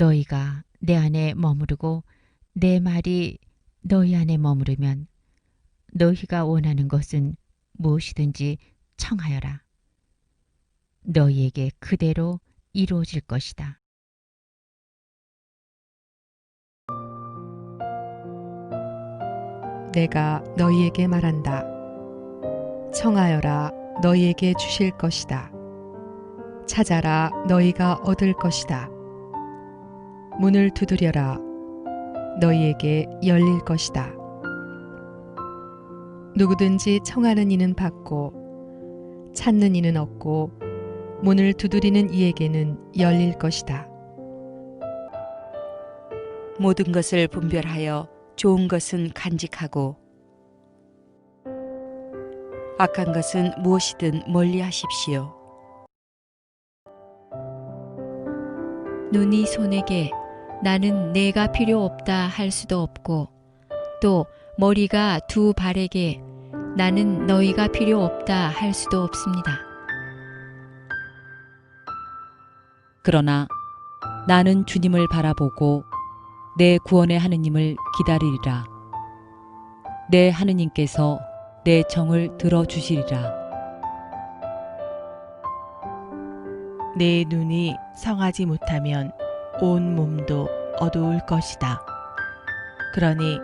너희가 내 안에 머무르고 내 말이 너희 안에 머무르면 너희가 원하는 것은 무엇이든지 청하여라. 너희에게 그대로 이루어질 것이다. 내가 너희에게 말한다. 청하여라 너희에게 주실 것이다. 찾아라 너희가 얻을 것이다. 문을 두드려라 너희에게 열릴 것이다. 누구든지 청하는 이는 받고 찾는 이는 얻고 문을 두드리는 이에게는 열릴 것이다. 모든 것을 분별하여 좋은 것은 간직하고 악한 것은 무엇이든 멀리 하십시오. 눈이 손에게 나는 내가 필요 없다 할 수도 없고 또 머리가 두 발에게 나는 너희가 필요 없다 할 수도 없습니다. 그러나 나는 주님을 바라보고 내 구원의 하느님을 기다리리라. 내 하느님께서 내 정을 들어주시리라. 내 눈이 성하지 못하면 온 몸도 어두울 것이다. 그러니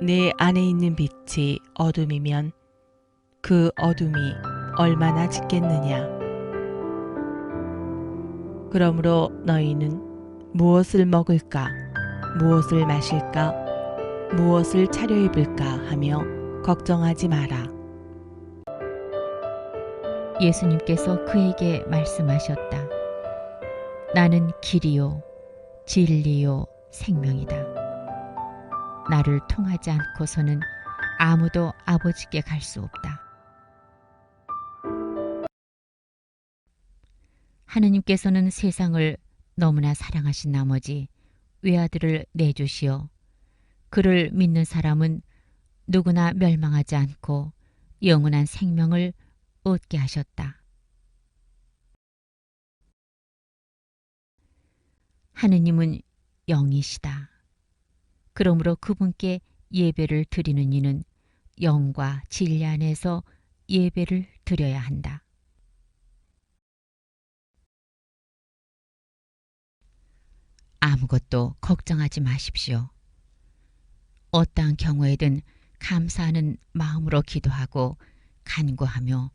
내 안에 있는 빛이 어둠이면 그 어둠이 얼마나 짙겠느냐. 그러므로 너희는 무엇을 먹을까, 무엇을 마실까, 무엇을 차려입을까 하며 걱정하지 마라. 예수님께서 그에게 말씀하셨다. 나는 길이요, 진리요, 생명이다. 나를 통하지 않고서는 아무도 아버지께 갈 수 없다. 하느님께서는 세상을 너무나 사랑하신 나머지 외아들을 내주시어 그를 믿는 사람은 누구나 멸망하지 않고 영원한 생명을 얻게 하셨다. 하느님은 영이시다. 그러므로 그분께 예배를 드리는 이는 영과 진리 안에서 예배를 드려야 한다. 아무것도 걱정하지 마십시오. 어떠한 경우에든 감사하는 마음으로 기도하고 간구하며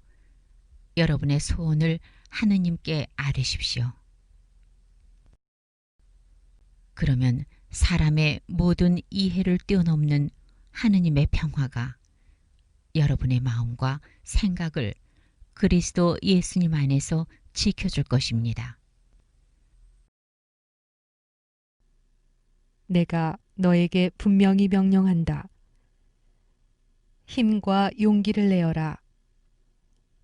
여러분의 소원을 하느님께 아뢰십시오. 그러면 사람의 모든 이해를 뛰어넘는 하느님의 평화가 여러분의 마음과 생각을 그리스도 예수님 안에서 지켜줄 것입니다. 내가 너에게 분명히 명령한다. 힘과 용기를 내어라.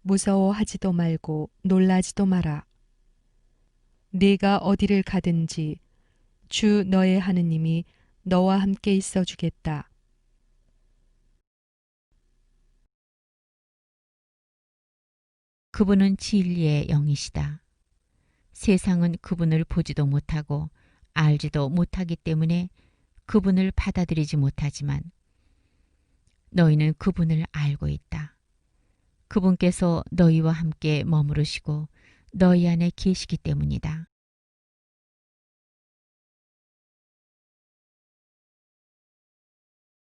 무서워하지도 말고 놀라지도 마라. 네가 어디를 가든지 주 너의 하느님이 너와 함께 있어 주겠다. 그분은 진리의 영이시다. 세상은 그분을 보지도 못하고 알지도 못하기 때문에 그분을 받아들이지 못하지만 너희는 그분을 알고 있다. 그분께서 너희와 함께 머무르시고 너희 안에 계시기 때문이다.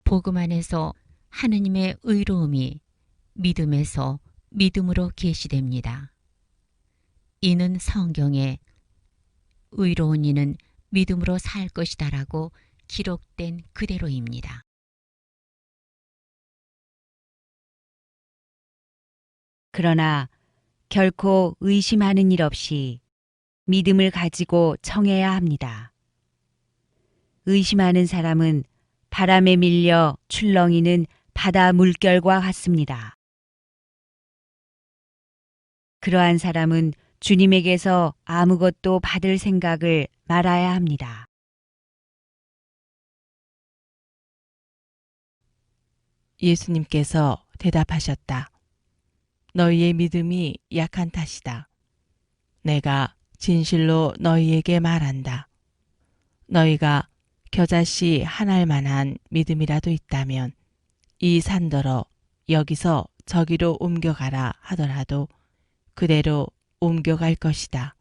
복음 안에서 하느님의 의로움이 믿음에서 믿음으로 계시됩니다. 이는 성경에 의로운 이는 믿음으로 살 것이다 라고 기록된 그대로입니다. 그러나 결코 의심하는 일 없이 믿음을 가지고 청해야 합니다. 의심하는 사람은 바람에 밀려 출렁이는 바다 물결과 같습니다. 그러한 사람은 주님에게서 아무것도 받을 생각을 말아야 합니다. 예수님께서 대답하셨다. 너희의 믿음이 약한 탓이다. 내가 진실로 너희에게 말한다. 너희가 겨자씨 한 알만한 믿음이라도 있다면 이 산더러 여기서 저기로 옮겨가라 하더라도 그대로 옮겨갈 것이다.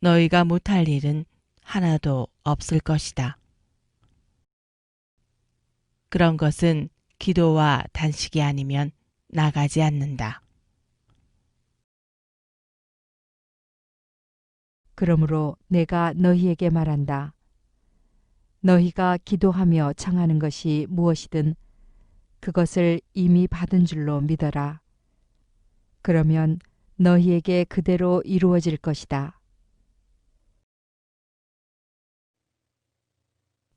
너희가 못할 일은 하나도 없을 것이다. 그런 것은 기도와 단식이 아니면 나가지 않는다. 그러므로 내가 너희에게 말한다. 너희가 기도하며 청하는 것이 무엇이든 그것을 이미 받은 줄로 믿어라. 그러면 너희에게 그대로 이루어질 것이다.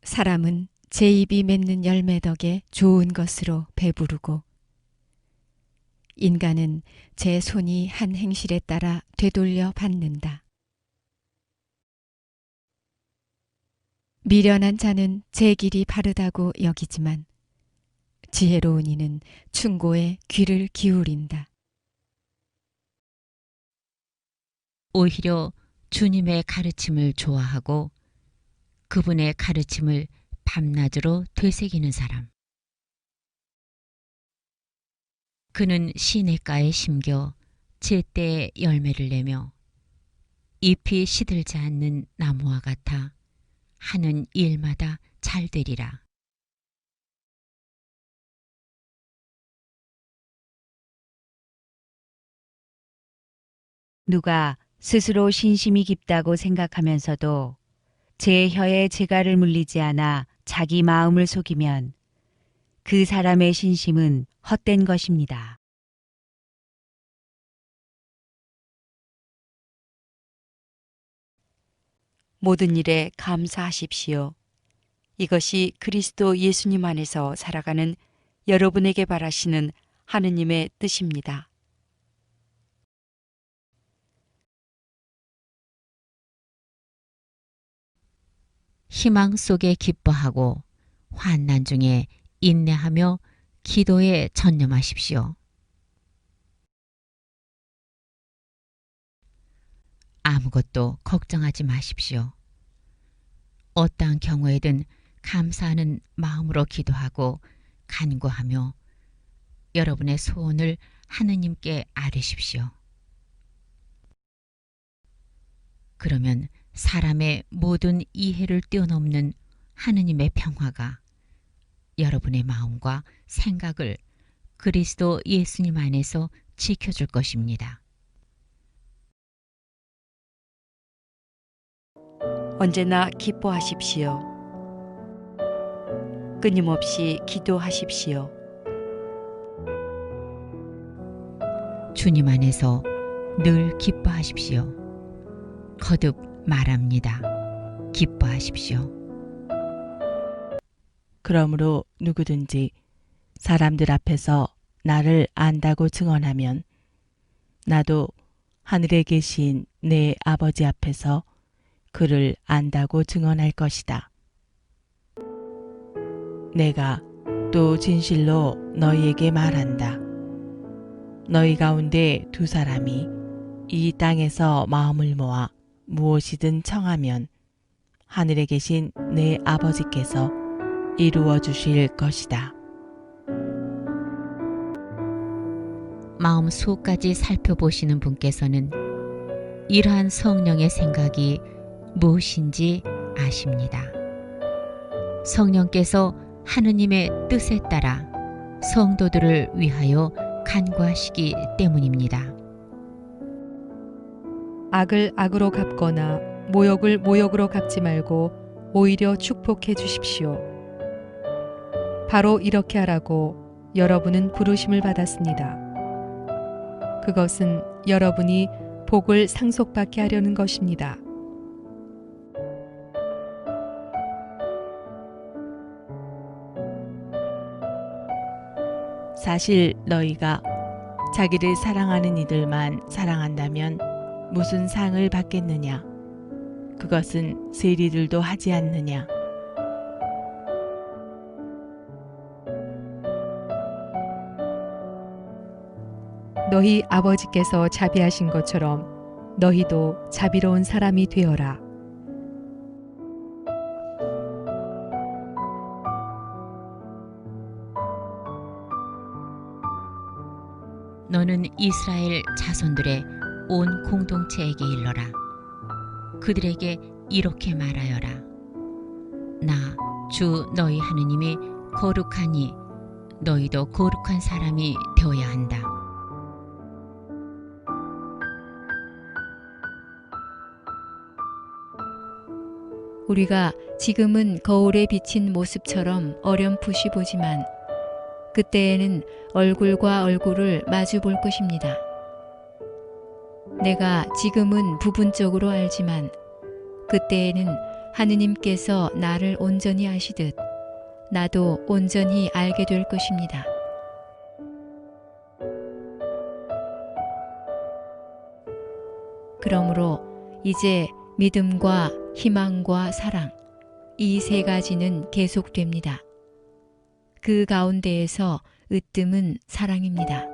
사람은 제 입이 맺는 열매 덕에 좋은 것으로 배부르고 인간은 제 손이 한 행실에 따라 되돌려 받는다. 미련한 자는 제 길이 바르다고 여기지만 지혜로운 이는 충고에 귀를 기울인다. 오히려 주님의 가르침을 좋아하고 그분의 가르침을 밤낮으로 되새기는 사람. 그는 시냇가에 심겨 제때에 열매를 내며 잎이 시들지 않는 나무와 같아 하는 일마다 잘 되리라. 누가 스스로 신심이 깊다고 생각하면서도 제 혀에 재갈을 물리지 않아 자기 마음을 속이면 그 사람의 신심은 헛된 것입니다. 모든 일에 감사하십시오. 이것이 그리스도 예수님 안에서 살아가는 여러분에게 바라시는 하느님의 뜻입니다. 희망 속에 기뻐하고 환난 중에 인내하며 기도에 전념하십시오. 아무것도 걱정하지 마십시오. 어떠한 경우에든 감사하는 마음으로 기도하고 간구하며 여러분의 소원을 하느님께 아뢰십시오. 그러면 사람의 모든 이해를 뛰어넘는 하느님의 평화가 여러분의 마음과 생각을 그리스도 예수님 안에서 지켜줄 것입니다. 언제나 기뻐하십시오. 끊임없이 기도하십시오. 주님 안에서 늘 기뻐하십시오. 거듭 말합니다. 기뻐하십시오. 그러므로 누구든지 사람들 앞에서 나를 안다고 증언하면 나도 하늘에 계신 내 아버지 앞에서 그를 안다고 증언할 것이다. 내가 또 진실로 너희에게 말한다. 너희 가운데 두 사람이 이 땅에서 마음을 모아 무엇이든 청하면 하늘에 계신 내 아버지께서 이루어 주실 것이다. 마음 속까지 살펴보시는 분께서는 이러한 성령의 생각이 무엇인지 아십니다. 성령께서 하느님의 뜻에 따라 성도들을 위하여 간구하시기 때문입니다. 악을 악으로 갚거나 모욕을 모욕으로 갚지 말고 오히려 축복해 주십시오. 바로 이렇게 하라고 여러분은 부르심을 받았습니다. 그것은 여러분이 복을 상속받게 하려는 것입니다. 사실 너희가 자기를 사랑하는 이들만 사랑한다면 무슨 상을 받겠느냐? 그것은 세리들도 하지 않느냐? 너희 아버지께서 자비하신 것처럼 너희도 자비로운 사람이 되어라. 이스라엘 자손들의 온 공동체에게 일러라. 그들에게 이렇게 말하여라. 나 주 너희 하느님이 거룩하니 너희도 거룩한 사람이 되어야 한다. 우리가 지금은 거울에 비친 모습처럼 어렴풋이 보지만 그때에는 얼굴과 얼굴을 마주 볼 것입니다. 내가 지금은 부분적으로 알지만 그때에는 하느님께서 나를 온전히 아시듯 나도 온전히 알게 될 것입니다. 그러므로 이제 믿음과 희망과 사랑, 이 세 가지는 계속됩니다. 그 가운데에서 으뜸은 사랑입니다.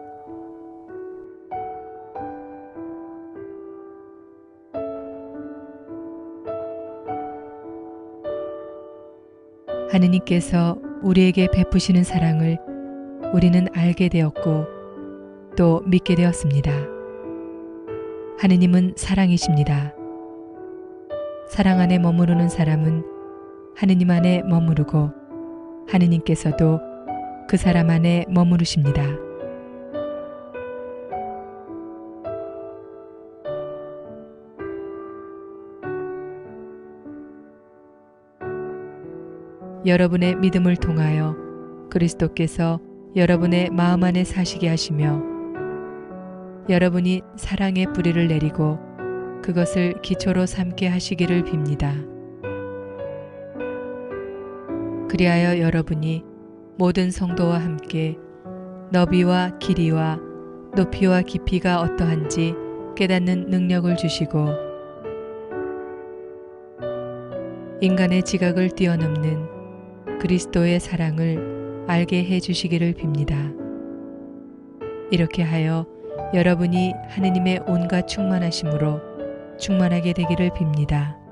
하느님께서 우리에게 베푸시는 사랑을 우리는 알게 되었고 또 믿게 되었습니다. 하느님은 사랑이십니다. 사랑 안에 머무르는 사람은 하느님 안에 머무르고 하느님께서도 그 사람 안에 머무르십니다. 여러분의 믿음을 통하여 그리스도께서 여러분의 마음 안에 사시게 하시며 여러분이 사랑의 뿌리를 내리고 그것을 기초로 삼게 하시기를 빕니다. 그리하여 여러분이 모든 성도와 함께 너비와 길이와 높이와 깊이가 어떠한지 깨닫는 능력을 주시고 인간의 지각을 뛰어넘는 그리스도의 사랑을 알게 해 주시기를 빕니다. 이렇게 하여 여러분이 하느님의 온갖 충만하심으로 충만하게 되기를 빕니다.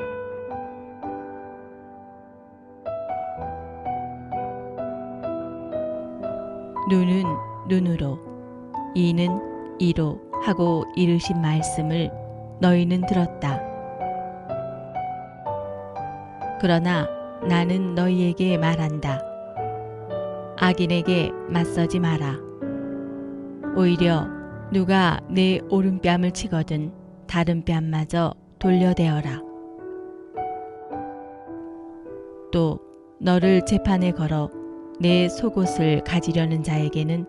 눈은 눈으로, 이는 이로 하고 이르신 말씀을 너희는 들었다. 그러나 나는 너희에게 말한다. 악인에게 맞서지 마라. 오히려 누가 내 오른뺨을 치거든 다른 뺨마저 돌려대어라. 또 너를 재판에 걸어 내 속옷을 가지려는 자에게는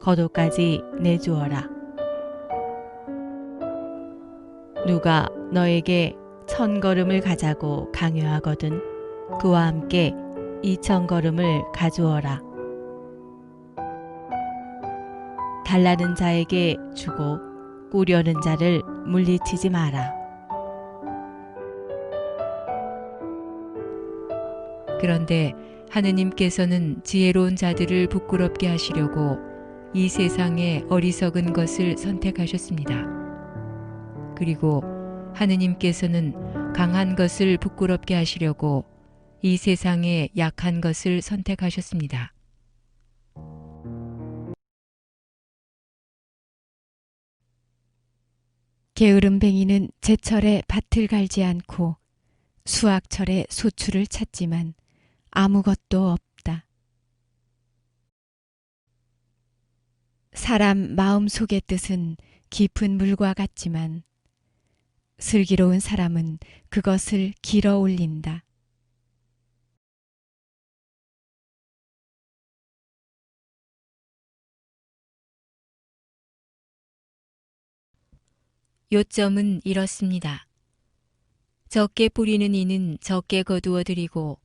겉옷까지 내주어라. 누가 너에게 천 걸음을 가자고 강요하거든 그와 함께 이천 걸음을 가주어라. 달라는 자에게 주고 꾸려는 자를 물리치지 마라. 그런데 하느님께서는 지혜로운 자들을 부끄럽게 하시려고 이 세상의 어리석은 것을 선택하셨습니다. 그리고 하느님께서는 강한 것을 부끄럽게 하시려고 이 세상의 약한 것을 선택하셨습니다. 게으름뱅이는 제철에 밭을 갈지 않고 수확철에 소출을 찾지만 아무것도 없다. 사람 마음 속의 뜻은 깊은 물과 같지만 슬기로운 사람은 그것을 길어 올린다. 요점은 이렇습니다. 적게 뿌리는 이는 적게 거두어 드리고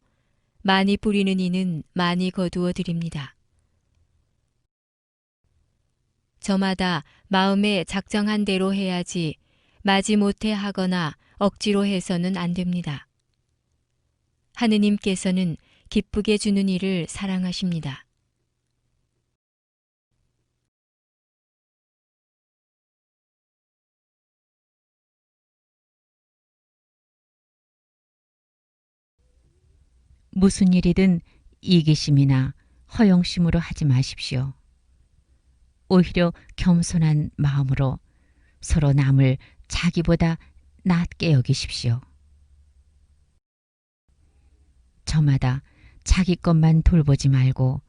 많이 뿌리는 이는 많이 거두어 드립니다. 저마다 마음에 작정한 대로 해야지 마지못해 하거나 억지로 해서는 안 됩니다. 하느님께서는 기쁘게 주는 일을 사랑하십니다. 무슨 일이든 이기심이나 허영심으로 하지 마십시오. 오히려 겸손한 마음으로 서로 남을 자기보다 낮게 여기십시오. 저마다 자기 것만 돌보지 말고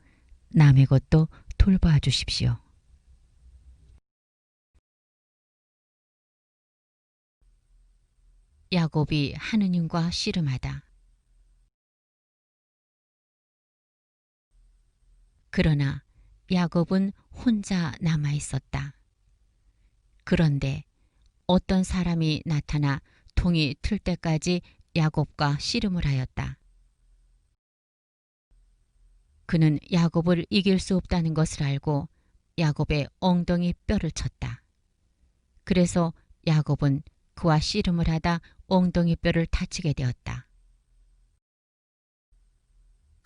남의 것도 돌봐 주십시오. 야곱이 하느님과 씨름하다. 그러나 야곱은 혼자 남아 있었다. 그런데 어떤 사람이 나타나 통이 틀 때까지 야곱과 씨름을 하였다. 그는 야곱을 이길 수 없다는 것을 알고 야곱의 엉덩이 뼈를 쳤다. 그래서 야곱은 그와 씨름을 하다 엉덩이 뼈를 다치게 되었다.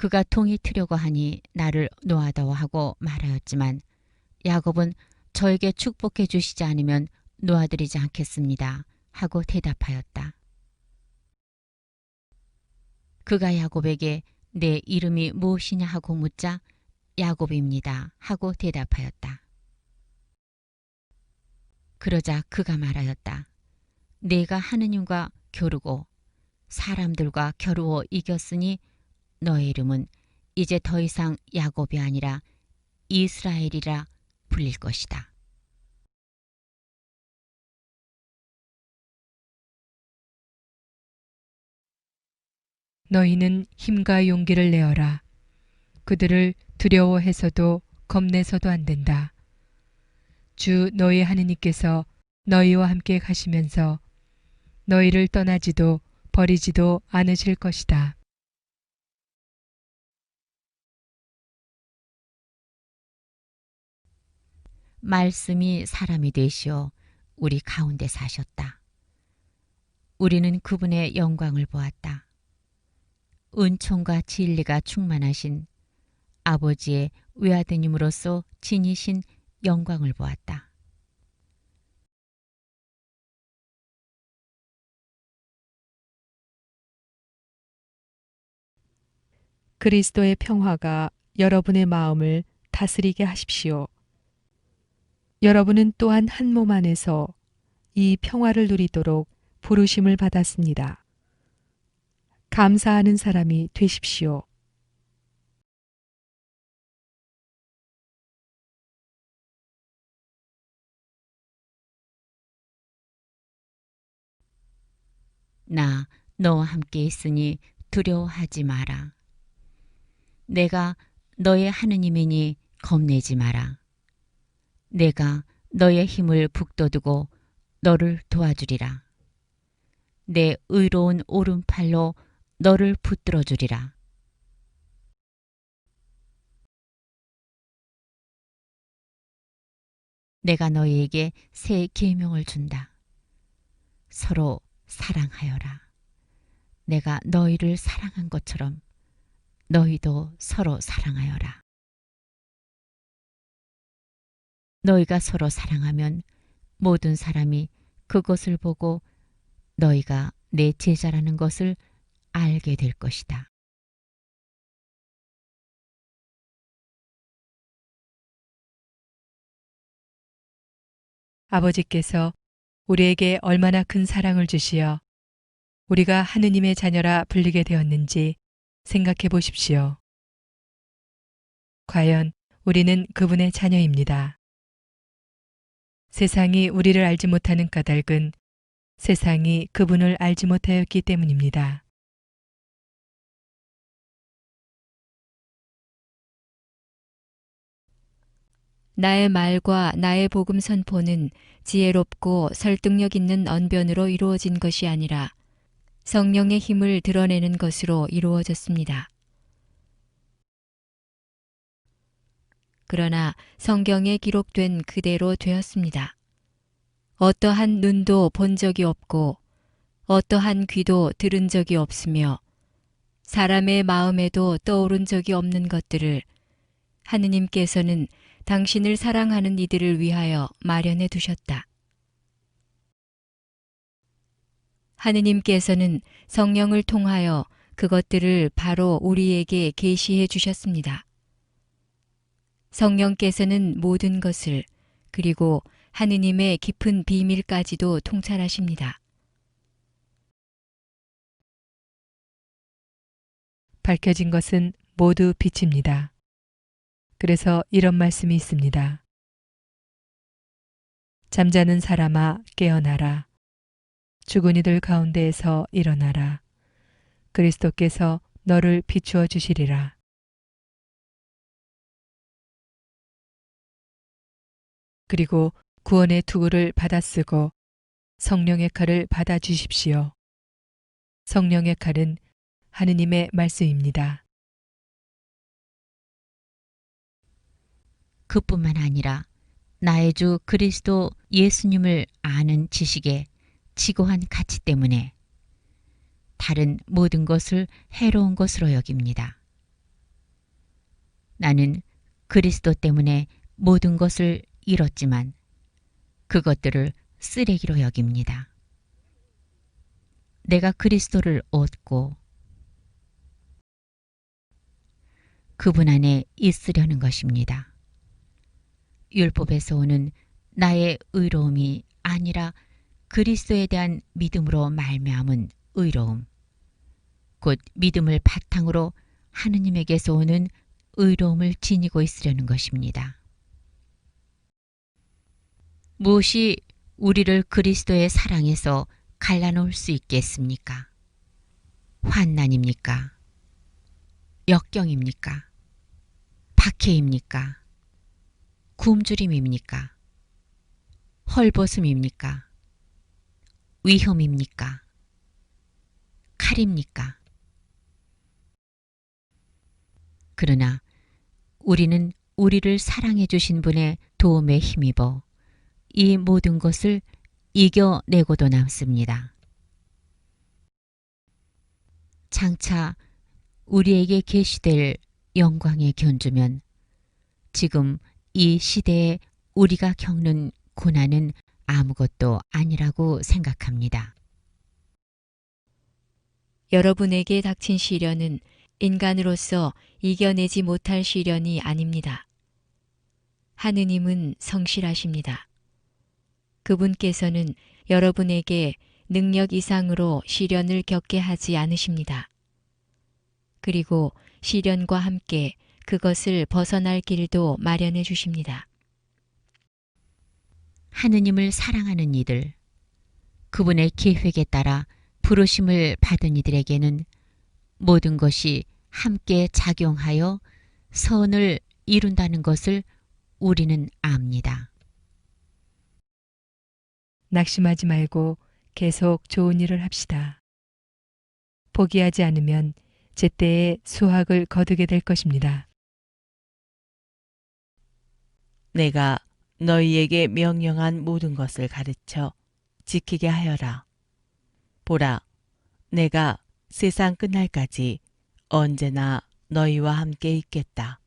그가 통이 트려고 하니 나를 놓아다오 하고 말하였지만 야곱은 저에게 축복해 주시지 않으면 놓아드리지 않겠습니다. 하고 대답하였다. 그가 야곱에게 내 이름이 무엇이냐 하고 묻자 야곱입니다. 하고 대답하였다. 그러자 그가 말하였다. 내가 하느님과 겨루고 사람들과 겨루어 이겼으니 너의 이름은 이제 더 이상 야곱이 아니라 이스라엘이라 불릴 것이다. 너희는 힘과 용기를 내어라. 그들을 두려워해서도 겁내서도 안 된다. 주 너희 하느님께서 너희와 함께 가시면서 너희를 떠나지도 버리지도 않으실 것이다. 말씀이 사람이 되시어 우리 가운데 사셨다. 우리는 그분의 영광을 보았다. 은총과 진리가 충만하신 아버지의 외아드님으로서 지니신 영광을 보았다. 그리스도의 평화가 여러분의 마음을 다스리게 하십시오. 여러분은 또한 한 몸 안에서 이 평화를 누리도록 부르심을 받았습니다. 감사하는 사람이 되십시오. 나 너와 함께 있으니 두려워하지 마라. 내가 너의 하느님이니 겁내지 마라. 내가 너의 힘을 북돋우고 너를 도와주리라. 내 의로운 오른팔로 너를 붙들어 주리라. 내가 너희에게 새 계명을 준다. 서로 사랑하여라. 내가 너희를 사랑한 것처럼 너희도 서로 사랑하여라. 너희가 서로 사랑하면 모든 사람이 그것을 보고 너희가 내 제자라는 것을 알게 될 것이다. 아버지께서 우리에게 얼마나 큰 사랑을 주시어 우리가 하느님의 자녀라 불리게 되었는지 생각해 보십시오. 과연 우리는 그분의 자녀입니다. 세상이 우리를 알지 못하는 까닭은 세상이 그분을 알지 못하였기 때문입니다. 나의 말과 나의 복음 선포는 지혜롭고 설득력 있는 언변으로 이루어진 것이 아니라 성령의 힘을 드러내는 것으로 이루어졌습니다. 그러나 성경에 기록된 그대로 되었습니다. 어떠한 눈도 본 적이 없고 어떠한 귀도 들은 적이 없으며 사람의 마음에도 떠오른 적이 없는 것들을 하느님께서는 당신을 사랑하는 이들을 위하여 마련해 두셨다. 하느님께서는 성령을 통하여 그것들을 바로 우리에게 계시해 주셨습니다. 성령께서는 모든 것을 그리고 하느님의 깊은 비밀까지도 통찰하십니다. 밝혀진 것은 모두 빛입니다. 그래서 이런 말씀이 있습니다. 잠자는 사람아 깨어나라. 죽은 이들 가운데에서 일어나라. 그리스도께서 너를 비추어 주시리라. 그리고 구원의 투구를 받아쓰고 성령의 칼을 받아 주십시오. 성령의 칼은 하느님의 말씀입니다. 그뿐만 아니라 나의 주 그리스도 예수님을 아는 지식에 지고한 가치 때문에 다른 모든 것을 해로운 것으로 여깁니다. 나는 그리스도 때문에 모든 것을 잃었지만 그것들을 쓰레기로 여깁니다. 내가 그리스도를 얻고 그분 안에 있으려는 것입니다. 율법에서 오는 나의 의로움이 아니라 그리스도에 대한 믿음으로 말미암은 의로움, 곧 믿음을 바탕으로 하느님에게서 오는 의로움을 지니고 있으려는 것입니다. 무엇이 우리를 그리스도의 사랑에서 갈라놓을 수 있겠습니까? 환난입니까? 역경입니까? 박해입니까? 굶주림입니까? 헐벗음입니까? 위험입니까? 칼입니까? 그러나 우리는 우리를 사랑해 주신 분의 도움에 힘입어 이 모든 것을 이겨내고도 남습니다. 장차 우리에게 계시될 영광의 견주면 지금 이 시대에 우리가 겪는 고난은 아무것도 아니라고 생각합니다. 여러분에게 닥친 시련은 인간으로서 이겨내지 못할 시련이 아닙니다. 하느님은 성실하십니다. 그분께서는 여러분에게 능력 이상으로 시련을 겪게 하지 않으십니다. 그리고 시련과 함께 그것을 벗어날 길도 마련해 주십니다. 하느님을 사랑하는 이들, 그분의 계획에 따라 부르심을 받은 이들에게는 모든 것이 함께 작용하여 선을 이룬다는 것을 우리는 압니다. 낙심하지 말고 계속 좋은 일을 합시다. 포기하지 않으면 제때에 수확을 거두게 될 것입니다. 내가 너희에게 명령한 모든 것을 가르쳐 지키게 하여라. 보라, 내가 세상 끝날까지 언제나 너희와 함께 있겠다.